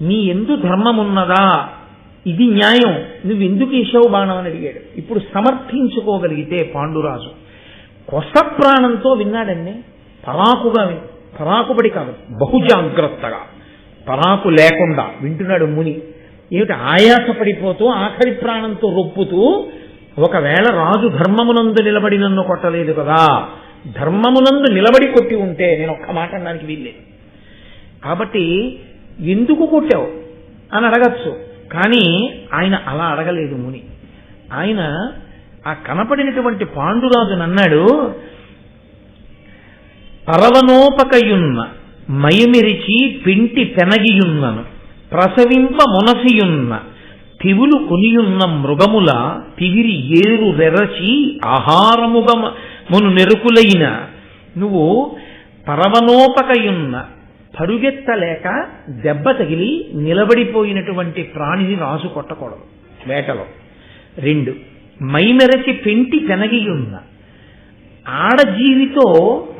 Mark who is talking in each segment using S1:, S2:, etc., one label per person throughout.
S1: నీ ఎందు ధర్మమున్నదా? ఇది న్యాయం. నువ్వు ఎందుకు వేసావు బాణం అని అడిగాడు. ఇప్పుడు సమర్థించుకోగలిగితే పాండురాజు. కొస ప్రాణంతో విన్నాడండి. పరాకుగా పరాకుబడి కాదు బహుజాగ్రత్తగా. పరాకు లేకుండా వింటున్నాడు ముని. ఏమిటి ఆయాసపడిపోతూ ఆఖరి ప్రాణంతో రొప్పుతూ ఒకవేళ రాజు ధర్మమునందు నిలబడి నన్ను కొట్టలేదు కదా. ధర్మమునందు నిలబడి కొట్టి ఉంటే నేను ఒక్క మాట అనడానికి వీల్లేదు. కాబట్టి ఎందుకు కొట్టావు? అని అడగచ్చు. కానీ ఆయన అలా అడగలేదు ముని. ఆయన ఆ కనపడినటువంటి పాండురాజును అన్నాడు పరవనోపకయున్న మయమిరిచి పింటి పెనగియున్నను ప్రసవింప మునసియున్న తివులు కొనియున్న మృగముల తివిరి ఏరు రెరచి ఆహారముగ మును నెరుకులైన నువ్వు పరవనోపకయున్న పరుగెత్తలేక దెబ్బ తగిలి నిలబడిపోయినటువంటి ప్రాణిని రాసు కొట్టకూడదు. వేటలో రెండు మైమెరచి పెంటి పెనగియున్న ఆడజీవితో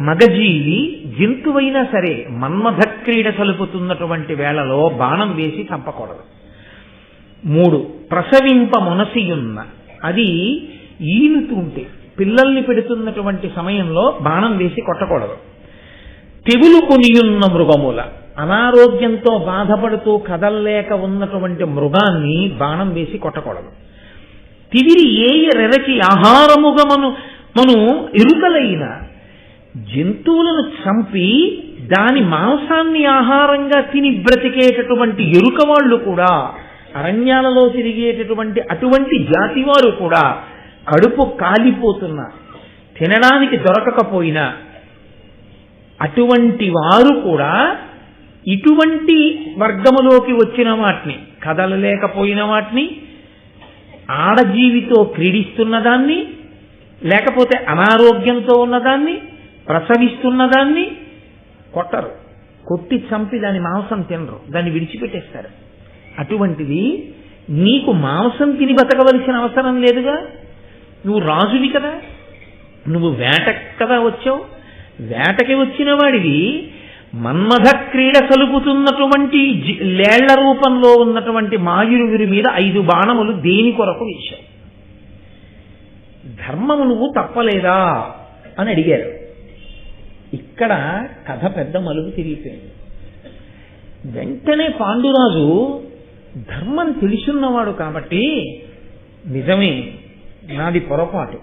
S1: మగజీవి జంతువైనా సరే మన్మథ క్రీడ సలుపుతున్నటువంటి వేళలో బాణం వేసి చంపకూడదు. మూడు ప్రసవింప మొనసియున్న అది ఈనుతుంటే పిల్లల్ని పెడుతున్నటువంటి సమయంలో బాణం వేసి కొట్టకూడదు. తెగులు కొనియున్న మృగముల. అనారోగ్యంతో బాధపడుతూ కదల్లేక ఉన్నటువంటి మృగాన్ని బాణం వేసి కొట్టకూడదు. తివిరి ఏయ రెరచి ఆహారముగా మను మను ఎరుకలైన జంతువులను చంపి దాని మాంసాన్ని ఆహారంగా తిని బ్రతికేటటువంటి ఎరుక వాళ్ళు కూడా అరణ్యాలలో తిరిగేటటువంటి అటువంటి జాతి వారు కూడా కడుపు కాలిపోతున్న తినడానికి దొరకకపోయినా అటువంటి వారు కూడా ఇటువంటి వర్గములోకి వచ్చిన వాటిని కదలలేకపోయిన వాటిని ఆడజీవితో క్రీడిస్తున్న దాన్ని లేకపోతే అనారోగ్యంతో ఉన్నదాన్ని ప్రసవిస్తున్నదాన్ని కొట్టరు. కొట్టి చంపి దాని మాంసం తినరు. దాన్ని విడిచిపెట్టేస్తారు. అటువంటిది నీకు మాంసం తిని బతకవలసిన అవసరం లేదుగా. నువ్వు రాజువి కదా. నువ్వు వేట కదా వచ్చావు. వేటకి వచ్చిన వాడివి మన్మథ క్రీడ సలుపుతున్నటువంటి జి- లేళ్ళ రూపంలో ఉన్నటువంటి మాయురువిరి మీద ఐదు బాణములు దేని కొరకు వేశావు ధర్మము నువ్వు తప్పలేదా? అని అడిగారు. ఇక్కడ కథ పెద్ద మలుపు తిరిగిపోయింది. వెంటనే పాండురాజు ధర్మం తెలుసున్నవాడు కాబట్టి నిజమే నాది పొరపాటు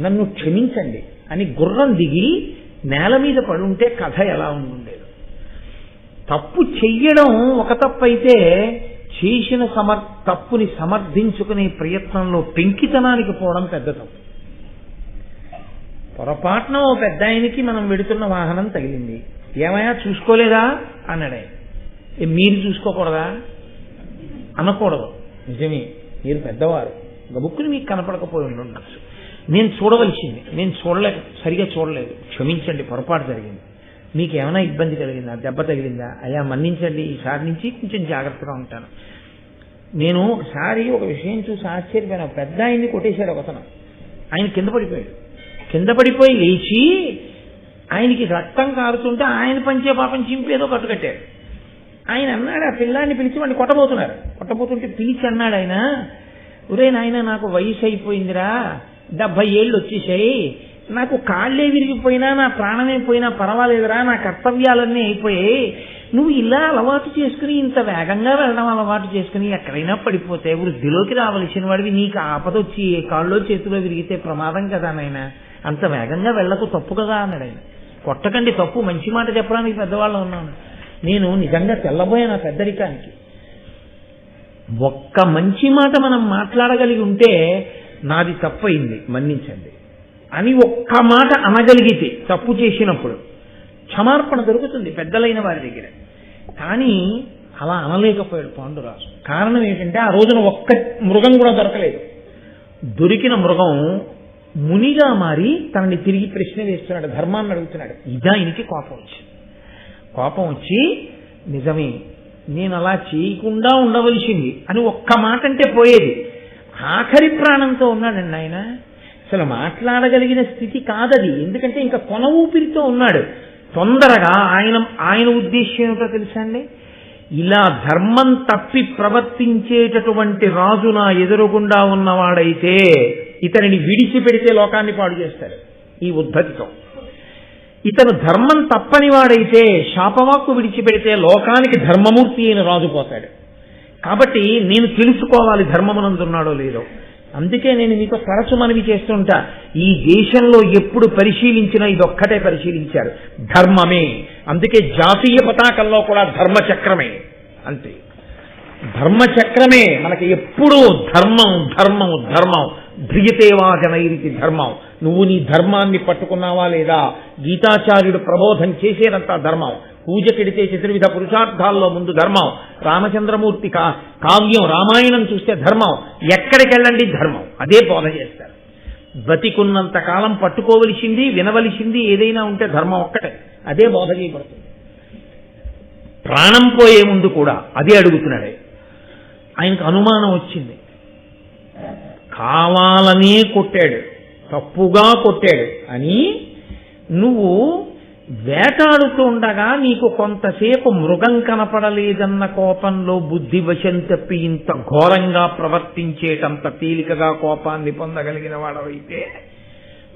S1: నన్ను క్షమించండి అని గుర్రం దిగి నేల మీద పడుంటే కథ ఎలా ఉండేది తప్పు చెయ్యడం ఒక తప్పు అయితే చేసిన సమర్ తప్పుని సమర్థించుకునే ప్రయత్నంలో పెంకితనానికి పోవడం పెద్ద తప్పు. పొరపాటున ఓ పెద్ద ఆయనకి మనం వెడుతున్న వాహనం తగిలింది. ఏమయ్యా చూసుకోలేదా? అన్నాడే మీరు చూసుకోకూడదా? అనకూడదు. నిజమే మీరు పెద్దవారు. గబుక్కుని మీకు కనపడకపోయి ఉండొచ్చు. నేను చూడవలసింది. నేను చూడలేదు సరిగా చూడలేదు. క్షమించండి పొరపాటు జరిగింది. మీకు ఏమైనా ఇబ్బంది కలిగిందా? దెబ్బ తగిలిందా? అయ్యా మన్నించండి. ఈసారి నుంచి కొంచెం జాగ్రత్తగా ఉంటాను. నేను ఒకసారి ఒక విషయం చూసి ఆశ్చర్యపోయినా. పెద్ద ఆయన్ని కొట్టేశాడు ఒకతను. ఆయన కింద పడిపోయాడు. కింద పడిపోయి లేచి ఆయనకి రక్తం కారుతుంటే ఆయన పంచే పాపం చింపేదో కట్టుకట్టాడు ఆయన అన్నాడు ఆ పిల్లాన్ని పిలిచి వాడిని కొట్టబోతున్నారు. కొట్టబోతుంటే పిలిచి అన్నాడు ఆయన ఒరే నాయన నాకు వయసు అయిపోయిందిరా. డెబ్బై ఏళ్ళు వచ్చేసాయి. నాకు కాళ్ళే విరిగిపోయినా నా ప్రాణమే పోయినా పర్వాలేదురా నా కర్తవ్యాలన్నీ అయిపోయాయి. నువ్వు ఇలా అలవాటు చేసుకుని ఇంత వేగంగా వెళ్ళడం అలవాటు చేసుకుని ఎక్కడైనా పడిపోతే వృద్ధిలోకి రావలసిన వాడివి. నీకు ఆపదొచ్చి ఏ కాళ్ళలో చేతిలో విరిగితే ప్రమాదం కదా నాయన. అంత వేగంగా వెళ్ళకు తప్పు కదా అన్నాడు ఆయన. కొట్టకండి తప్పు మంచి మాట చెప్పడానికి పెద్దవాళ్ళు ఉన్నాను. నేను నిజంగా తెల్లబోయాను ఆ పెద్దరికానికి. ఒక్క మంచి మాట మనం మాట్లాడగలిగి ఉంటే నాది తప్పయింది మన్నించండి. అని ఒక్క మాట అనగలిగితే తప్పు చేసినప్పుడు క్షమార్పణ దొరుకుతుంది పెద్దలైన వారి దగ్గర. కానీ అలా అనలేకపోయాడు పాండురాజు. కారణం ఏంటంటే ఆ రోజున ఒక్క మృగం కూడా దొరకలేదు. దొరికిన మృగం మునిగా మారి తనని తిరిగి ప్రశ్న వేస్తున్నాడు ధర్మాన్ని అడుగుతున్నాడు. ఇదా ఆయనకి కోపం వచ్చింది కోపం వచ్చి నిజమే నేను అలా చేయకుండా ఉండవలసింది అని ఒక్క మాట అంటే పోయేది. ఆఖరి ప్రాణంతో ఉన్నాడండి ఆయన. అసలు మాట్లాడగలిగిన స్థితి కాదది. ఎందుకంటే ఇంకా కొన ఊపిరితో ఉన్నాడు. తొందరగా ఆయన ఆయన ఉద్దేశం ఏమిటో తెలుసా అండి? ఇలా ధర్మం తప్పి ప్రవర్తించేటటువంటి రాజు నా ఎదురుగుండా ఉన్నవాడైతే ఇతనిని విడిచిపెడితే లోకాన్ని పాడు చేస్తాడు ఈ ఉద్ధతితో. ఇతను ధర్మం తప్పని వాడైతే శాపవాక్కు విడిచిపెడితే లోకానికి ధర్మమూర్తి అయిన రాజు పోతాడు. కాబట్టి నేను తెలుసుకోవాలి ధర్మమునందున్నాడో లేదో. అందుకే నేను మీతో తరచు మనవి చేస్తుంటా ఈ దేశంలో ఎప్పుడు పరిశీలించినా ఇదొక్కటే పరిశీలించారు. ధర్మమే. అందుకే జాతీయ పతాకంలో కూడా ధర్మచక్రమే అంతే. ధర్మచక్రమే. మనకి ఎప్పుడూ ధర్మం ధర్మం ధర్మం. ధ్రియతేవా జనైరికి ధర్మం. నువ్వు నీ ధర్మాన్ని పట్టుకున్నావా లేదా? గీతాచార్యుడు ప్రబోధం చేసేదంతా ధర్మం. పూజకెడితే చతుర్విధ పురుషార్థాల్లో ముందు ధర్మం రామచంద్రమూర్తి కా కావ్యం రామాయణం చూస్తే ధర్మం ఎక్కడికెళ్ళండి ధర్మం? అదే బోధ చేస్తారు. బతికున్నంత కాలం పట్టుకోవలసింది వినవలసింది ఏదైనా ఉంటే ధర్మం ఒక్కటే. అదే బోధ చేయబడుతుంది. ప్రాణం పోయే ముందు కూడా అదే అడుగుతున్నాడే. ఆయనకు అనుమానం వచ్చింది. కావాలనే కొట్టాడు. తప్పుగా కొట్టాడు. అని నువ్వు వేటాడుతూ ఉండగా నీకు కొంతసేపు మృగం కనపడలేదన్న కోపంలో బుద్ధి వశం తప్పి ఇంత ఘోరంగా ప్రవర్తించేటంత తేలికగా కోపాన్ని పొందగలిగిన వాడవైతే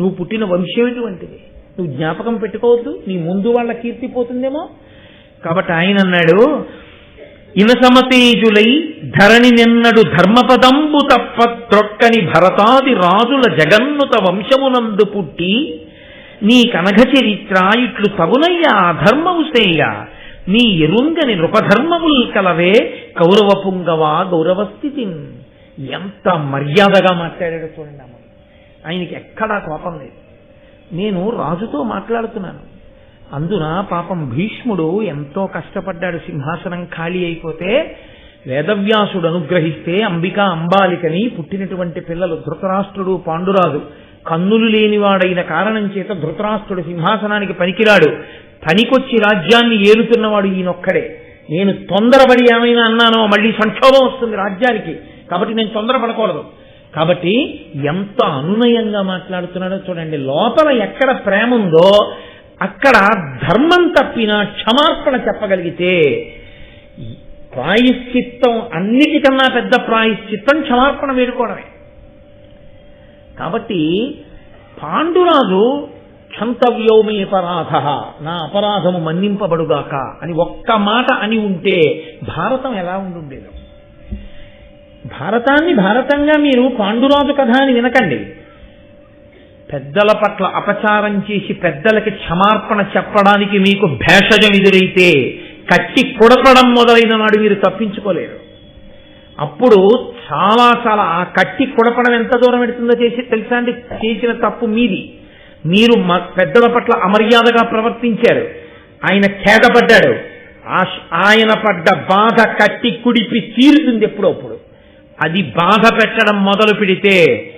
S1: నువ్వు పుట్టిన వంశం ఎటువంటిది నువ్వు జ్ఞాపకం పెట్టుకోవద్దు. నీ ముందు వాళ్ళ కీర్తి పోతుందేమో? కాబట్టి ఆయన అన్నాడు ఇనసమతేజులై ధరణి నిన్నడు ధర్మపదంబు తప్ప త్రొక్కని భరతాది రాజుల జగన్నుత వంశమునందు పుట్టి నీ కనఘ చరిత్ర ఇట్లు తగునయ్యా ధర్మము సేయ నీ ఎరుంగని నృపధర్మముల్ కలవే కౌరవ పుంగవా గౌరవస్థితి ఎంత మర్యాదగా మాట్లాడాడు చూడండి అమ్మ. ఆయనకి ఎక్కడా కోపం లేదు. నేను రాజుతో మాట్లాడుతున్నాను. అందున పాపం భీష్ముడు ఎంతో కష్టపడ్డాడు సింహాసనం ఖాళీ అయిపోతే వేదవ్యాసుడు అనుగ్రహిస్తే అంబికా అంబాలికని పుట్టినటువంటి పిల్లలు ధృతరాష్ట్రుడు పాండురాజు కన్నులు లేనివాడైన కారణం చేత ధృతరాష్ట్రుడు సింహాసనానికి పనికిరాడు. పనికొచ్చి రాజ్యాన్ని ఏలుతున్నవాడు ఈయనొక్కడే. నేను తొందరపడి ఏమైనా అన్నానో మళ్ళీ సంక్షోభం వస్తుంది రాజ్యానికి. కాబట్టి నేను తొందరపడకూడదు. కాబట్టి ఎంత అనునయంగా మాట్లాడుతున్నాడో చూడండి. లోపల ఎక్కడ ప్రేమ ఉందో అక్కడ ధర్మం తప్పిన క్షమార్పణ చెప్పగలిగితే ప్రాయశ్చిత్తం అన్నిటికన్నా పెద్ద ప్రాయశ్చిత్తం క్షమార్పణ వేడుకోవడమే. కాబట్టి పాండురాజు క్షంతవ్యోమే అపరాధ నా అపరాధము మన్నింపబడుగాక అని ఒక్క మాట అని ఉంటే భారతం ఎలా ఉండుండేదో. భారతాన్ని భారతంగా మీరు పాండురాజు కథ అని వినకండి. పెద్దల పట్ల అపచారం చేసి పెద్దలకి క్షమార్పణ చెప్పడానికి మీకు భేషజం ఎదురైతే కట్టి కొడపడం మొదలైన నాడు మీరు తప్పించుకోలేరు. అప్పుడు చాలా చాలా ఆ కట్టి కొడపడం ఎంత దూరం పెడుతుందో చేసి తెలుసా అండి? చేసిన తప్పు మీది. మీరు మ- పెద్దల పట్ల అమర్యాదగా ప్రవర్తించారు. ఆయన ఖేదపడ్డాడు. ఆ- ఆయన పడ్డ బాధ కట్టి కుడిపి తీరుతుంది ఎప్పుడప్పుడు అది బాధ పెట్టడం మొదలు పెడితే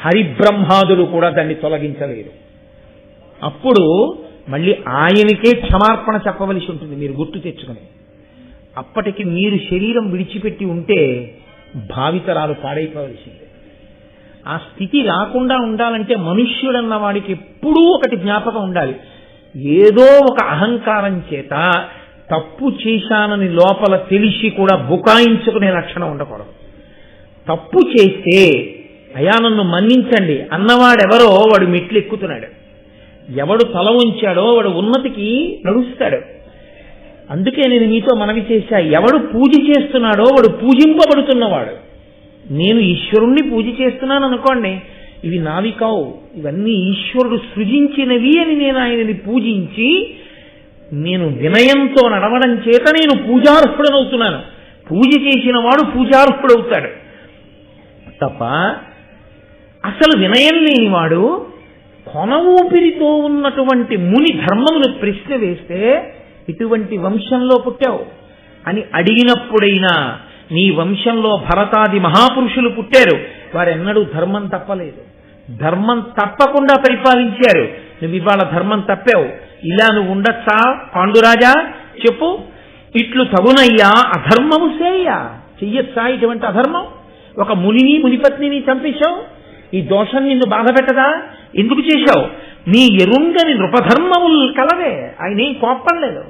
S1: హరిబ్రహ్మాదులు కూడా దాన్ని తొలగించలేరు. అప్పుడు మళ్ళీ ఆయనకే క్షమార్పణ చెప్పవలసి ఉంటుంది. మీరు గుర్తు తెచ్చుకుని. అప్పటికి మీరు శరీరం విడిచిపెట్టి ఉంటే భావితరాలు పాడైపోవలసిందే. ఆ స్థితి రాకుండా ఉండాలంటే మనుష్యుడన్న వాడికి ఎప్పుడూ ఒకటి జ్ఞాపకం ఉండాలి. ఏదో ఒక అహంకారం చేత తప్పు చేశానని లోపల తెలిసి కూడా బుకాయించుకునే లక్షణం ఉండకూడదు. తప్పు చేస్తే అయా నన్ను మన్నించండి. అన్నవాడెవరో వాడు మెట్లు ఎక్కుతున్నాడు ఎవడు తల ఉంచాడో వాడు ఉన్నతికి నడుస్తాడు. అందుకే నేను మీతో మనవి చేశా ఎవడు పూజ చేస్తున్నాడో వాడు పూజింపబడుతున్నవాడు. నేను ఈశ్వరుణ్ణి పూజ చేస్తున్నాను అనుకోండి ఇవి నావి కావు. ఇవన్నీ ఈశ్వరుడు సృజించినవి అని నేను ఆయనని పూజించి నేను వినయంతో నడవడం చేత నేను పూజార్హుడనవుతున్నాను. పూజ చేసిన వాడు పూజార్హుడవుతాడు. తప్ప అసలు వినయం లేనివాడు కొన ఊపిరితో ఉన్నటువంటి ముని ధర్మమును ప్రశ్న వేస్తే ఇటువంటి వంశంలో పుట్టావు? అని అడిగినప్పుడైనా నీ వంశంలో భరతాది మహాపురుషులు పుట్టారు. వారెన్నడూ ధర్మం తప్పలేదు. ధర్మం తప్పకుండా పరిపాలించారు. నువ్వు ఇవాళ ధర్మం తప్పావు. ఇలా నువ్వు ఉండొచ్చా పాండురాజా? చెప్పు. ఇట్లు తగునయ్యా అధర్మము సేయ. చెయ్యొచ్చా ఇటువంటి అధర్మం? ఒక మునిని మునిపత్నిని చంపేశావు? ఈ దోషం నిన్ను బాధ పెట్టదా? ఎందుకు చేశావు? నీ ఎరుంగని నృపధర్మములు కలవే. ఆయన ఏం కోపం లేదు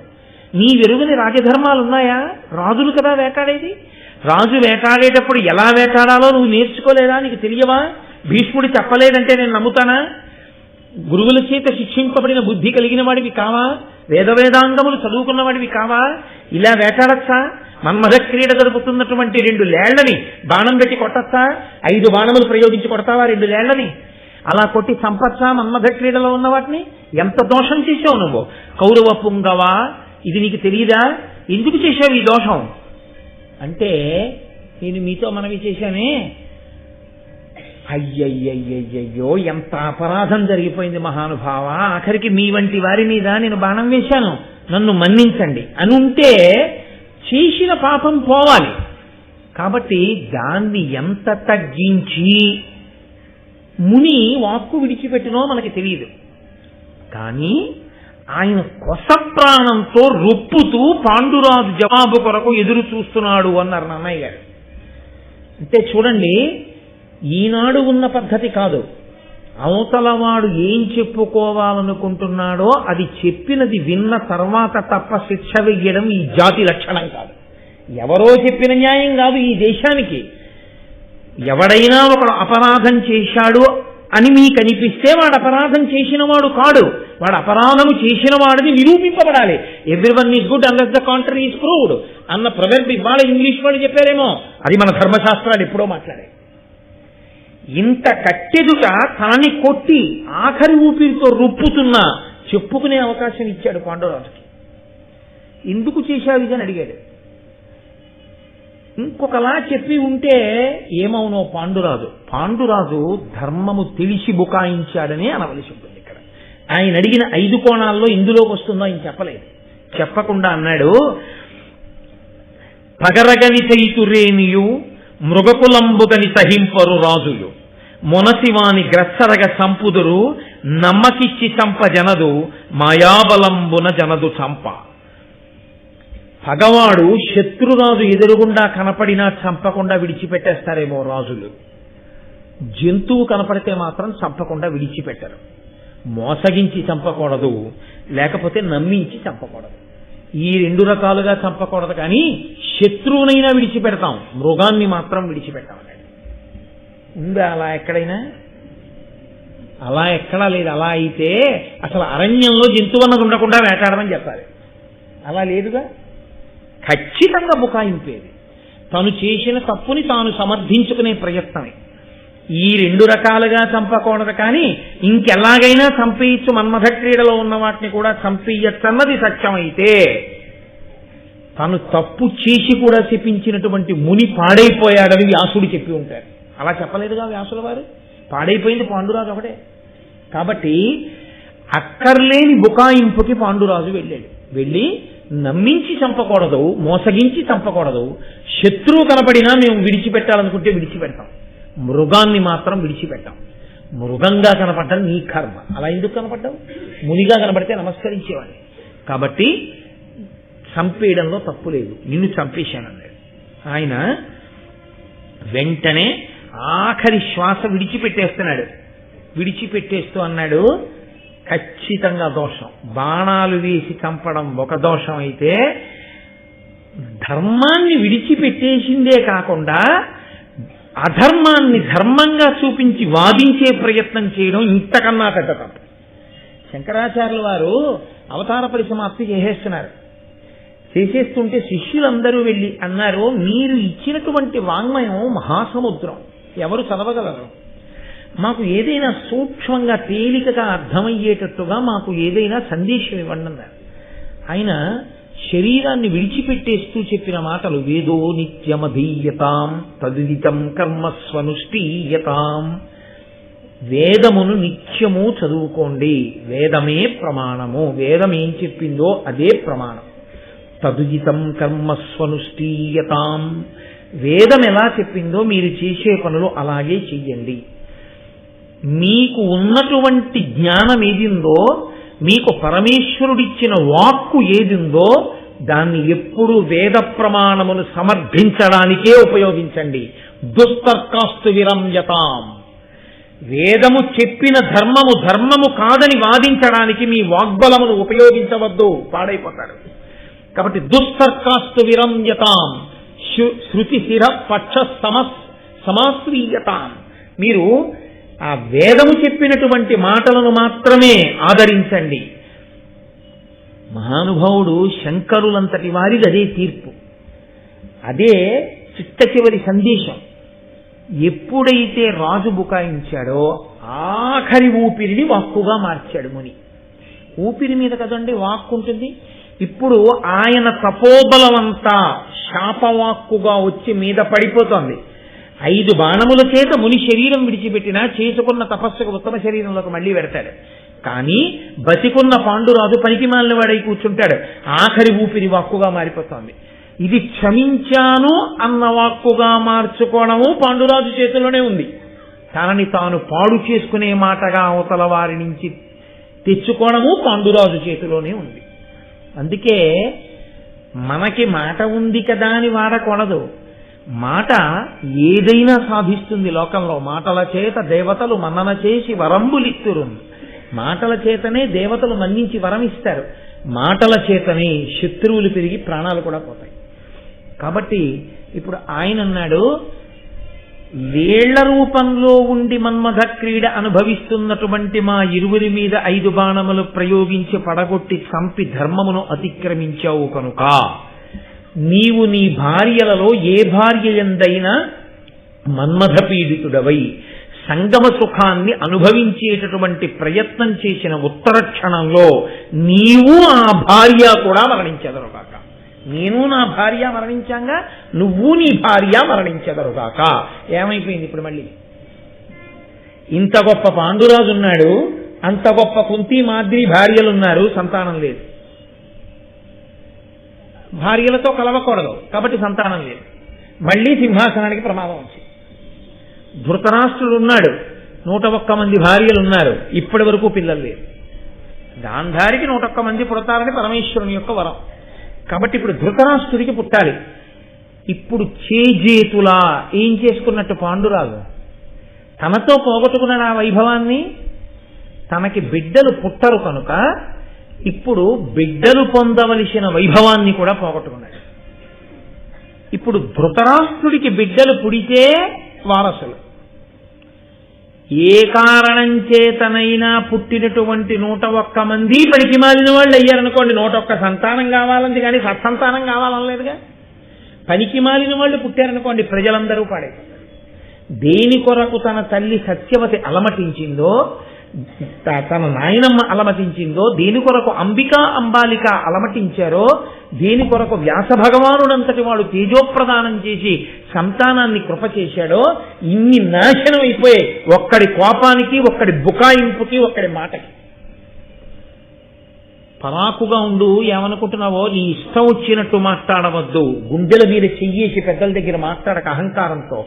S1: నీ వెరుగని రాజధర్మాలు ఉన్నాయా రాజులు కదా వేటాడేది. రాజు వేటాడేటప్పుడు ఎలా వేటాడాలో నువ్వు నేర్చుకోలేదా? నీకు తెలియవా? భీష్ముడు చెప్పలేదంటే నేను నమ్ముతానా? గురువుల చేత శిక్షింపబడిన బుద్ధి కలిగిన వాడివి కావా? వేద వేదాంగములు చదువుకున్న వాడివి కావా? ఇలా వేటాడచ్చా? మన్మథ క్రీడ జరుపుతున్నటువంటి రెండు లేళ్ళని బాణం పెట్టి కొట్టచ్చా? ఐదు బాణములు ప్రయోగించి కొడతావా రెండు లేళ్ళని అలా కొట్టి సంపచ్చా మన్మథ క్రీడలో ఉన్న వాటిని? ఎంత దోషం చేసావు నువ్వు? కౌరవ పుంగవా? ఇది నీకు తెలియదా ఎందుకు చేశావు ఈ దోషం? అంటే నేను మీతో మనవి చేశానే. అయ్యయ్యయ్యయ్యో ఎంత అపరాధం జరిగిపోయింది మహానుభావ. ఆఖరికి మీ వంటి వారి మీద నేను బాణం వేశాను. నన్ను మన్నించండి. అని ఉంటే చేసిన పాపం పోవాలి. కాబట్టి దాన్ని ఎంత తగ్గించి ముని వాక్కు విడిచిపెట్టినో మనకి తెలియదు కానీ ఆయన కొస ప్రాణంతో రొప్పుతూ పాండురాజు జవాబు కొరకు ఎదురు చూస్తున్నాడు అన్నారు నాన్నయ్య గారు. అంటే చూడండి ఈనాడు ఉన్న పద్ధతి కాదు. అవతలవాడు ఏం చెప్పుకోవాలనుకుంటున్నాడో అది చెప్పినది విన్న తర్వాత తప్ప శిక్ష వెయ్యడం ఈ జాతి లక్షణం కాదు. ఎవరో చెప్పిన న్యాయం కాదు ఈ దేశానికి. ఎవడైనా ఒకడు అపరాధం చేశాడు అని మీకు అనిపిస్తే వాడు అపరాధం చేసిన వాడు కాడు. వాడు అపరాధము చేసిన వాడిని నిరూపింపబడాలి. Every one is good unless the contrary is proved అన్న ప్రవర్బ్ ఇవాళ ఇంగ్లీష్ వాళ్ళు చెప్పారేమో. అది మన ధర్మశాస్త్రాలు ఎప్పుడో మాట్లాడే ఇంత కట్టెదుట తనని కొట్టి ఆఖరి ఊపిరితో రుప్పుతున్నా చెప్పుకునే అవకాశం ఇచ్చాడు పాండవరాజుకి. ఎందుకు చేశావు ఇది అని అడిగాడు. ఇంకొకలా చెప్పి ఉంటే ఏమవునో పాండురాజు. పాండురాజు ధర్మము తెలిసి బుకాయించాడని అనవలసి ఉంటుంది. ఆయన అడిగిన ఐదు కోణాల్లో ఇందులోకి వస్తుందో ఆయన చెప్పలేదు. చెప్పకుండా అన్నాడు పగరగని చైతురేనియు మృగకులంబుగని సహింపరు రాజులు. మునసివాని గ్రస్సరగ సంపుదురు నమ్మకిచ్చి చంప జనదు మాయాబలంబున జనదు చంప. పగవాడు శత్రురాజు ఎదురుగుండా కనపడినా చంపకుండా విడిచిపెట్టేస్తారేమో రాజులు. జంతువు కనపడితే మాత్రం చంపకుండా విడిచిపెట్టరు. మోసగించి చంపకూడదు లేకపోతే నమ్మించి చంపకూడదు. ఈ రెండు రకాలుగా చంపకూడదు కానీ శత్రువునైనా విడిచిపెడతాం. మృగాన్ని మాత్రం విడిచిపెట్టాం. ఉందా అలా ఎక్కడైనా? అలా ఎక్కడా లేదు. అలా అయితే అసలు అరణ్యంలో జంతువు అన్నది ఉండకుండా వేటాడమని చెప్పాలి. అలా లేదుగా? ఖచ్చితంగా బుకాయింపేది. తను చేసిన తప్పుని తాను సమర్థించుకునే ప్రయత్నమే. ఈ రెండు రకాలుగా చంపకూడదు కానీ ఇంకెలాగైనా చంపేయచ్చు మన్మథ క్రీడలో ఉన్న వాటిని కూడా చంపేయచ్చన్నది సత్యమైతే. తను తప్పు చేసి కూడా చెప్పించినటువంటి ముని పాడైపోయాడని వ్యాసుడు చెప్పి ఉంటారు. అలా చెప్పలేదుగా వ్యాసుల వారు? పాడైపోయింది పాండురాజు ఒకటే. కాబట్టి అక్కర్లేని బుకాయింపుకి పాండురాజు వెళ్ళాడు. వెళ్ళి నమ్మించి చంపకూడదు మోసగించి చంపకూడదు. శత్రువు కనపడినా మేము విడిచిపెట్టాలనుకుంటే విడిచిపెడతాం. మృగాన్ని మాత్రం విడిచిపెట్టాం. మృగంగా కనపడ్డం నీ కర్మ. అలా ఎందుకు కనపడ్డావు మునిగా కనపడితే నమస్కరించేవాడిని. కాబట్టి చంపేయడంలో తప్పు లేదు. నిన్ను చంపేశానన్నాడు. ఆయన వెంటనే ఆఖరి శ్వాస విడిచిపెట్టేస్తున్నాడు. విడిచిపెట్టేస్తూ అన్నాడు ఖచ్చితంగా దోషం. బాణాలు వేసి చంపడం ఒక దోషం అయితే ధర్మాన్ని విడిచిపెట్టేసిందే కాకుండా అధర్మాన్ని ధర్మంగా చూపించి వాదించే ప్రయత్నం చేయడం ఇంతకన్నా పెద్ద తప్పు. శంకరాచార్యుల వారు అవతార పరిసమాప్తి చేసేస్తున్నారు. చేసేస్తుంటే శిష్యులందరూ వెళ్ళి అన్నారు మీరు ఇచ్చినటువంటి వాంగ్మయం మహాసముద్రం. ఎవరు చదవగలరు? మాకు ఏదైనా సూక్ష్మంగా తేలికగా అర్థమయ్యేటట్టుగా మాకు ఏదైనా సందేశం ఇవ్వండి అన్నారు. ఆయన శరీరాన్ని విడిచిపెట్టేస్తూ చెప్పిన మాటలు వేదో నిత్యమధీయతాం తదితం కర్మస్వనుష్ఠీయతాం వేదమును నిత్యము చదువుకోండి వేదమే ప్రమాణము వేదం ఏం చెప్పిందో అదే ప్రమాణం. తదుజితం కర్మస్వనుష్ఠీయతాం వేదం ఎలా చెప్పిందో మీరు చేసే పనులు అలాగే చెయ్యండి. మీకు ఉన్నటువంటి జ్ఞానం ఏదిందో మీకు పరమేశ్వరుడిచ్చిన వాక్కు ఏదిందో దాన్ని ఎప్పుడు వేద ప్రమాణమును సమర్థించడానికే ఉపయోగించండి. దుస్తర్కాస్తు విరమ్యతాం వేదము చెప్పిన ధర్మము ధర్మము కాదని వాదించడానికి మీ వాగ్బలమును ఉపయోగించవద్దు. పాడైపోతారు కాబట్టి దుస్తర్కాస్తు విరమ్యతాం శృ- శృతి శిర పక్ష సమ సమాశ్రీయతాం. మీరు ఆ వేదము చెప్పినటువంటి మాటలను మాత్రమే ఆదరించండి. మహానుభావుడు శంకరులంతటి వారిది అదే తీర్పు. అదే చిట్ట చివరి సందేశం. ఎప్పుడైతే రాజు బుకాయించాడో ఆఖరి ఊపిరిని వాక్కుగా మార్చాడు ముని. ఊపిరి మీద కదండి వాక్కు ఉంటుంది? ఇప్పుడు ఆయన తపోబలమంతా శాపవాక్కుగా వచ్చి మీద పడిపోతోంది. ఐదు బాణముల చేత ముని శరీరం విడిచిపెట్టినా చేసుకున్న తపస్సుకు ఉత్తమ శరీరంలోకి మళ్ళీ పెడతాడు కానీ బతికున్న పాండురాజు పనికి మాలిన వాడై కూర్చుంటాడు. ఆఖరి ఊపిరి వాక్కుగా మారిపోతుంది. ఇది క్షమించాను అన్న వాక్కుగా మార్చుకోవడము పాండురాజు చేతిలోనే ఉంది. తనని తాను పాడు చేసుకునే మాటగా అవతల వారి నుంచి తెచ్చుకోవడము పాండురాజు చేతిలోనే ఉంది. అందుకే మనకి మాట ఉంది కదా అని వాడకూడదు. మాట ఏదైనా సాధిస్తుంది లోకంలో. మాటల చేత దేవతలు మన్నన చేసి వరంబులిత్తురు. మాటల చేతనే దేవతలు మన్నించి వరం ఇస్తారు మాటల చేతనే శత్రువులు పెరిగి ప్రాణాలు కూడా పోతాయి. కాబట్టి ఇప్పుడు ఆయన అన్నాడు వేళ్ళ రూపంలో ఉండి మన్మథ క్రీడ అనుభవిస్తున్నటువంటి మా ఇరువురి మీద ఐదు బాణములు ప్రయోగించి పడగొట్టి చంపి ధర్మమును అతిక్రమించావు కనుక. నీవు నీ భార్యలలో ఏ భార్య ఎందైనా మన్మథ పీడితుడవై సంగమ సుఖాన్ని అనుభవించేటటువంటి ప్రయత్నం చేసిన ఉత్తర క్షణంలో నీవు ఆ భార్య కూడా మరణించెదరుగాక. నేను నా భార్య మరణించాగా నువ్వు నీ భార్య మరణించెదరుగాక. ఏమైపోయింది ఇప్పుడు మళ్ళీ? ఇంత గొప్ప పాండురాజు ఉన్నాడు అంత గొప్ప కుంతి మాద్రి భార్యలున్నారు సంతానం లేదు. భార్యలతో కలవకూడదు. కాబట్టి సంతానం లేదు. మళ్ళీ సింహాసనానికి ప్రమాదం వచ్చింది. ధృతరాష్ట్రుడు ఉన్నాడు నూట ఒక్క మంది భార్యలు ఉన్నారు ఇప్పటి వరకు పిల్లలు లేరు. గాంధారికి నూట ఒక్క మంది పుడతారని పరమేశ్వరుని యొక్క వరం. కాబట్టి ఇప్పుడు ధృతరాష్ట్రుడికి పుట్టాలి. ఇప్పుడు చేజేతులా ఏం చేసుకున్నట్టు పాండురాజు? తనతో పోగొట్టుకున్నాడు ఆ వైభవాన్ని తనకి బిడ్డలు పుట్టరు కనుక ఇప్పుడు బిడ్డలు పొందవలసిన వైభవాన్ని కూడా పోగొట్టుకున్నాడు. ఇప్పుడు ధృతరాష్ట్రుడికి బిడ్డలు పుడితే వారసులు. ఏ కారణం చేతనైనా పుట్టినటువంటి నూట ఒక్క మంది పనికి మాలిన వాళ్ళు అయ్యారనుకోండి నూట ఒక్క సంతానం కావాలంది కానీ సత్సంతానం కావాలనలేదుగా పనికి మాలిన వాళ్ళు పుట్టారనుకోండి ప్రజలందరూ పాడైపోతారు. దేని కొరకు తన తల్లి సత్యవతి అలమటించిందో తన నాయనమ్మ అలమటించిందో దేని కొరకు అంబికా అంబాలిక అలమటించారో దేని కొరకు వ్యాస భగవానుడంతటి వాడు తేజోప్రదానం చేసి సంతానాన్ని కృప చేశాడో ఇన్ని నాశనం అయిపోయాయి. ఒక్కడి కోపానికి ఒక్కడి బుకాయింపుకి ఒక్కడి మాటకి. పరాకుగా ఉండు ఏమనుకుంటున్నావో? నీ ఇష్టం వచ్చినట్టు మాట్లాడవద్దు. గుండెల మీద చెయ్యేసి పెద్దల దగ్గర మాట్లాడక అహంకారంతో.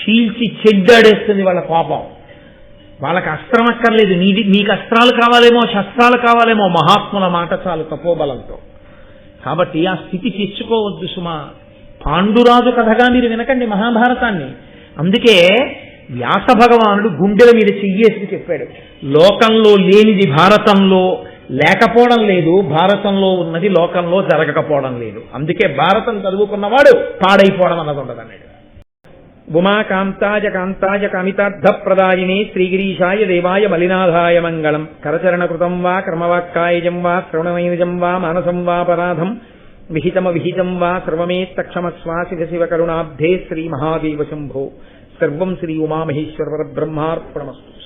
S1: చీల్చి చెడ్డాడేస్తుంది వాళ్ళ కోపం. వాళ్ళకి అస్త్రం అక్కర్లేదు. నీది నీకు అస్త్రాలు కావాలేమో శస్త్రాలు కావాలేమో మహాత్ముల మాట చాలు తపోబలంతో. కాబట్టి ఆ స్థితి తెచ్చుకోవద్దు సుమా. పాండురాజు కథగా మీరు వినకండి మహాభారతాన్ని. అందుకే వ్యాస భగవానుడు గుండెల మీద చెయ్యేసి చెప్పాడు. లోకంలో లేనిది భారతంలో లేకపోవడం లేదు భారతంలో ఉన్నది లోకంలో జరగకపోవడం లేదు. అందుకే భారతం చదువుకున్నవాడు పాడైపోవడం అన్నది ఉండదు అన్నాడు ఉమాకాంతాయ కాంతాయ కామితార్థ ప్రదాయిని శ్రీగిరీశాయ దేవాయ మలినాథాయ మంగళం కరచరణకృతం వా క్రమవాక్కాయజం వా శ్రవణమైనజం వా మానసం వా పరాధం విహితమ విహితం వా సర్వమేత్తక్షమస్వా శివ శివ కరుణాబ్ధే శ్రీ మహాదేవ శంభో సర్వం శ్రీ ఉమామహేశ్వర బ్రహ్మార్పణమస్తు